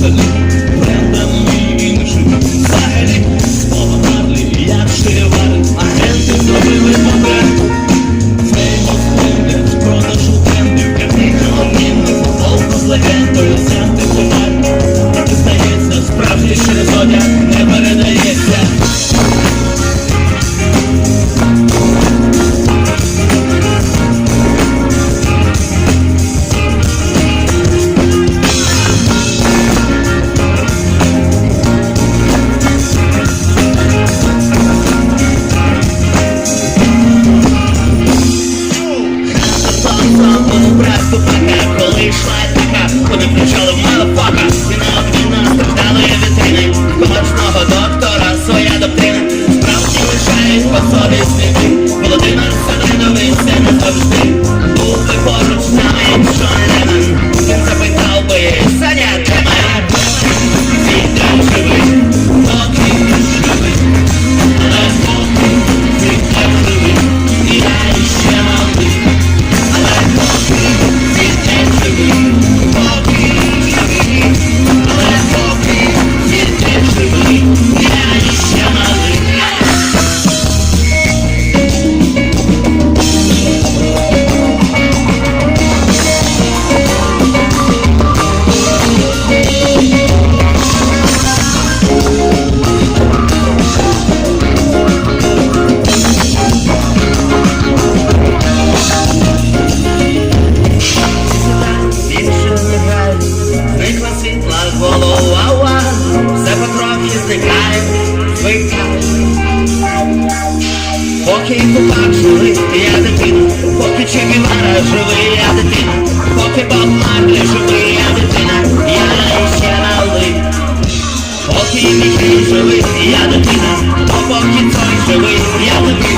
listening. slide, fucker. With a bitch, all the motherfucker. Окей, купак жили, я дитина, поки Чебівара живий, я дитина, поки Бабмарлі живий, я дитина, я ще налив, поки Міхей живий, я дитина, поки той живий, я дитина.